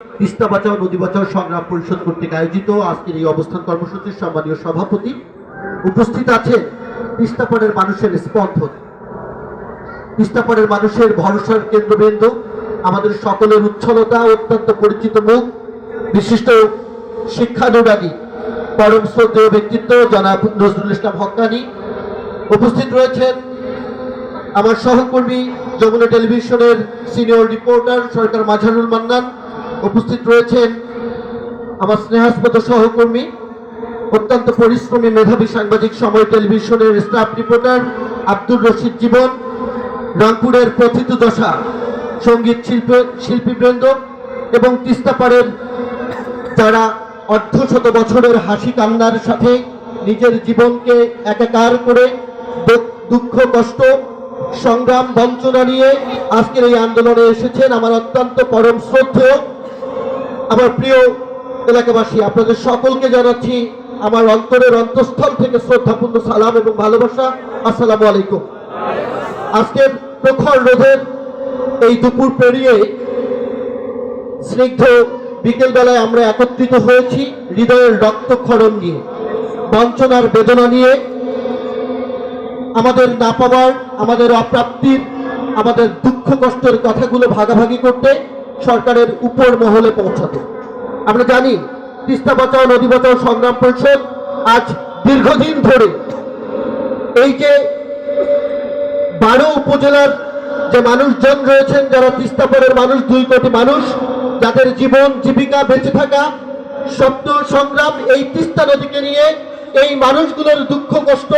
তিস্তা বাঁচাও, নদী বাঁচাও সংগ্রাম পরিষদ কর্তৃক আয়োজিত। আজকের এই অবস্থান কর্মসূচির সম্মানীয় সভাপতি উপস্থিত আছেন তিস্তাপাড়ের মানুষের স্পন্দন। তিস্তাপাড়ের মানুষের ভরসার কেন্দ্রবিন্দু, আমাদের সকলের উচ্ছলতা, অত্যন্ত পরিচিত মুখ, বিশিষ্ট শিক্ষানুরাগী, পরম শ্রদ্ধেয় ব্যক্তিত্ব, জনাব নজরুল ইসলাম হক্কানি উপস্থিত রয়েছেন আমার সহকর্মী যমুনা টেলিভিশনের সিনিয়র রিপোর্টার, সরকার মাঝারুল মান্নান উপস্থিত রয়েছেন আমার স্নেহাস্পদ সহকর্মী, অত্যন্ত পরিশ্রমী মেধাবী সাংবাদিক সময় টেলিভিশনের স্টাফ রিপোর্টার আব্দুর রশিদ জীবন, রংপুরের প্রথিত দশা, সংগীত শিল্প, শিল্পীবৃন্দ এবং তিস্তাপাড়ের যারা অর্ধশত বছরের হাসি কান্নার সাথে নিজের জীবনকে একাকার করে দুঃখ, কষ্ট, সংগ্রাম, বঞ্চনা নিয়ে আজকের এই আন্দোলনে এসেছেন আমার অত্যন্ত পরম শ্রদ্ধেয় আমার প্রিয় এলাকাবাসী, আপনাদের সকলকে জানাচ্ছি আমার অন্তরের অন্তঃস্থল থেকে শ্রদ্ধাপূর্ণ সালাম এবং ভালোবাসা। আসসালামু আলাইকুম। আজকের প্রখর রোধের এই দুপুর পেরিয়ে স্নিগ্ধ বিকেলবেলায় আমরা একত্রিত হয়েছি হৃদয়ের রক্তক্ষরণ নিয়ে। বঞ্চনার বেদনা নিয়ে আমাদের না পাওয়ার, আমাদের অপ্রাপ্তির, আমাদের দুঃখ কষ্টের কথাগুলো ভাগাভাগি করতে সরকারের উপর মহলে পৌঁছাতে। আমরা জানি, তিস্তা বাঁচাও, নদী বাঁচাও, সংগ্রাম পরিষদ আজ দীর্ঘদিন ধরে এই যে বারো উপজেলার যে মানুষজন রয়েছেন, যারা তিস্তাপাড়ের মানুষ, দুই কোটি মানুষ, যাদের জীবন, জীবিকা বেঁচে থাকা স্বপ্ন, সংগ্রাম, এই তিস্তা নদীকে নিয়ে এই মানুষগুলোর দুঃখ, কষ্ট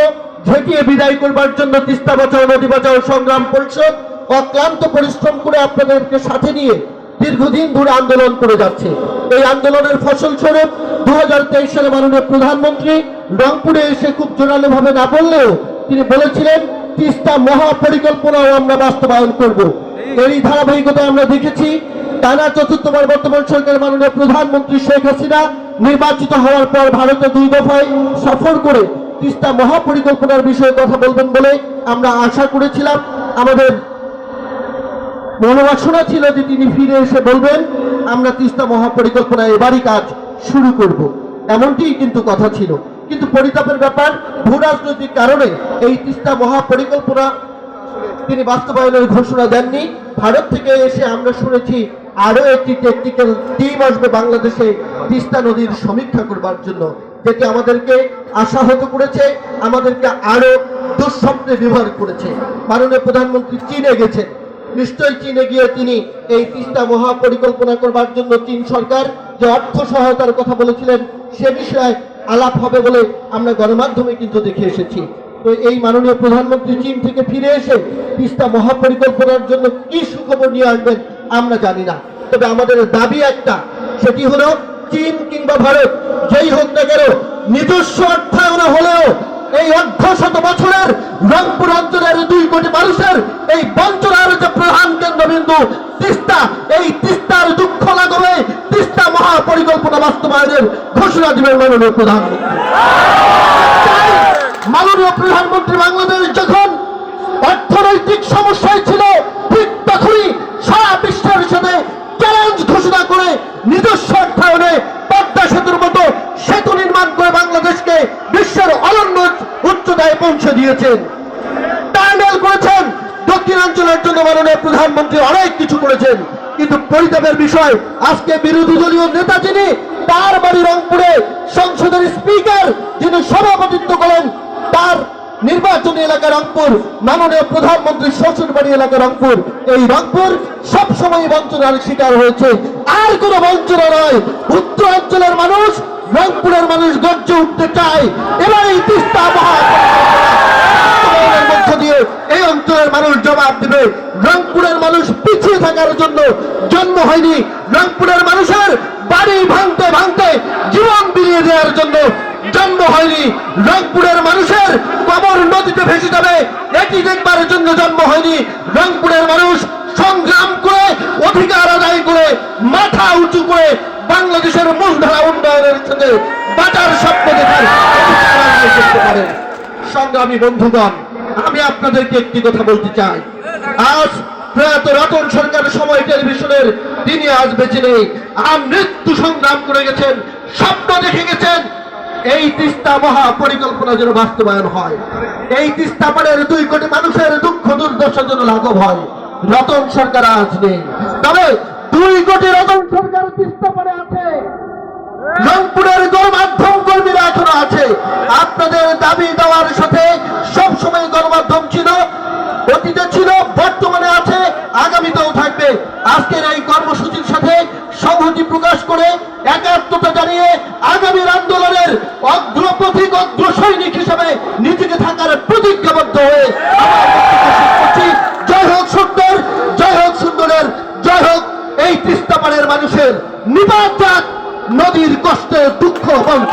ঝেঁটিয়ে বিদায় করবার জন্য তিস্তা বাঁচাও, নদী বাঁচাও, সংগ্রাম পরিষদ অক্লান্ত পরিশ্রম করে আপনাদেরকে সাথে নিয়ে দীর্ঘদিন ধরে আন্দোলন করে যাচ্ছে। এই আন্দোলনের ফসল স্বরূপ দু সালে মাননীয় প্রধানমন্ত্রী রংপুরে এসে খুব জোরালো ভাবে না বললেও তিনি বলেছিলেন, তিস্তা মহাপরিকল্পনাও আমরা বাস্তবায়ন করব। এরই ধারাবাহিকতায় আমরা দেখেছি, টানা চতুর্থবার বর্তমান সরকারের মাননীয় প্রধানমন্ত্রী শেখ হাসিনা নির্বাচিত হওয়ার পর ভারতে দুই দফায় সফর করে তিস্তা মহাপরিকল্পনার বিষয়ে কথা বলবেন বলে আমরা আশা করেছিলাম। আমাদের মনোবাসনা ছিল যে তিনি ফিরে এসে বলবেন, আমরা তিস্তা মহাপরিকল্পনা এবারই কাজ শুরু করব। এমনটিই কিন্তু কথা ছিল। কিন্তু পরিতাপের ব্যাপার, ভূ রাজনৈতিক কারণে এই তিস্তা মহাপরিকল্পনা তিনি বাস্তবায়নের ঘোষণা দেননি। ভারত থেকে এসে আমরা শুনেছি আরও একটি টেকনিক্যাল টিম আসবে বাংলাদেশে তিস্তা নদীর সমীক্ষা করবার জন্য। যেটি আমাদেরকে আশাহত করেছে, আমাদেরকে আরও দুঃস্বপ্নে ব্যবহার করেছে। মাননীয় প্রধানমন্ত্রী চীনে গেছেন। নিশ্চয়ই চীনে গিয়ে তিনি এই তিস্তা মহাপরিকল্পনা করবার জন্য চীন সরকার যে অর্থ সহায়তার কথা বলেছিলেন, সে বিষয়ে আলাপ হবে বলে আমরা গণমাধ্যমে কিন্তু দেখে এসেছি। তো এই মাননীয় প্রধানমন্ত্রী চীন থেকে ফিরে এসে তিস্তা মহাপরিকল্পনার জন্য কি সুখবর নিয়ে আসবেন আমরা জানি না। তবে আমাদের দাবি একটা, সেটি হলো চীন কিংবা ভারত, যেই হোক না কেন নিজস্ব অর্থায়নে হলেও এই অর্ধ শত বছরের রংপুর অঞ্চলের দুই কোটি মানুষের এই বঞ্চনার যে প্রধান কেন্দ্রবিন্দু, তিস্তা, এই তিস্তার দুঃখ লাগবে তিস্তা মহাপরিকল্পনা বাস্তবায়নের ঘোষণা দিবেন মাননীয় প্রধানমন্ত্রী। মাননীয় প্রধানমন্ত্রী বাংলাদেশ যখন দিয়েছেন টানেল করেছেন। দক্ষিণাঞ্চলের জন্য মাননীয় প্রধানমন্ত্রী অনেক কিছু করেছেন। কিন্তু পরিতাপের বিষয়, আজকে বিরোধী দলীয় নেতা যিনি, তার বাড়ি রংপুরে সংসদের স্পিকার যিনি সভাপতিত্ব করেন, তার নির্বাচনী এলাকা রংপুর, মাননীয় প্রধানমন্ত্রী শ্বশুর বাড়ি এলাকা রংপুর। এই রংপুর সব সময় বঞ্চনার শিকার হয়েছে। আর কোনো বঞ্চনা নয়। উত্তরাঞ্চলের মানুষ, রংপুরের মানুষ গর্জে উঠতে চায়। এবার এই তিস্তা মহা বাস্তবায়নের মধ্য দিয়ে এই অঞ্চলের মানুষ জবাব দেবে। রংপুরের মানুষ পিছিয়ে থাকার জন্য জন্ম হয়নি। রংপুরের মানুষের বাড়ি ভাঙতে ভাঙতে জীবন বিলিয়ে দেওয়ার জন্য জন্ম হয়নি। রংপুরের মানুষের কবর নদীতে ভেসে যাবে, এটি দেখবার জন্য জন্ম হয়নি। রংপুরের মানুষ সংগ্রাম করে, অধিকার আদায় করে, মাথা উঁচু করে বাংলাদেশের মূলধারা উন্নয়নের সাথে বাটার স্বপ্ন দেখার সংগ্রামী বন্ধুগণ আমি আপনাদেরকে একটি কথা বলতে চাই। আজ প্রয়াত রতন সরকারের সময় টেলিভিশনের তিনি আজ বেঁচে নেই। আর মৃত্যু সংগ্রাম করে গেছেন, স্বপ্ন দেখে গেছেন। এই তিস্তা মহা পরিকল্পনা যেন বাস্তবায়ন হয়। এই তিস্তা পাড়ের দুই কোটি মানুষের দুঃখ দুর্দশা যেন লাঘব হয়। রতন সরকার আজ নেই। তবে দুই কোটি রতন সরকার তিস্তা পাড়ে আছে। রংপুরের গণমাধ্যম কর্মীরা এখনও আছে আপনাদের দাবি দেওয়ার সাথে সব সময় গণমাধ্যম ছিল অতীতে ছিল বর্তমানে আছে আগামীতেও থাকবে আজকের এই কর্মসূচির সাথে সংহতি প্রকাশ করে একাত্মতা জানিয়ে আগামীর আন্দোলনের অগ্রপথিক অগ্র সৈনিক হিসেবে নিজেকে থাকার প্রতিজ্ঞাবদ্ধ হয়ে। জয় হোক সুন্দর, জয় হোক সুন্দরের, জয় হোক এই তিস্তাপাড়ের মানুষের যাক, নদীর কষ্টের দুঃখ বন্ধ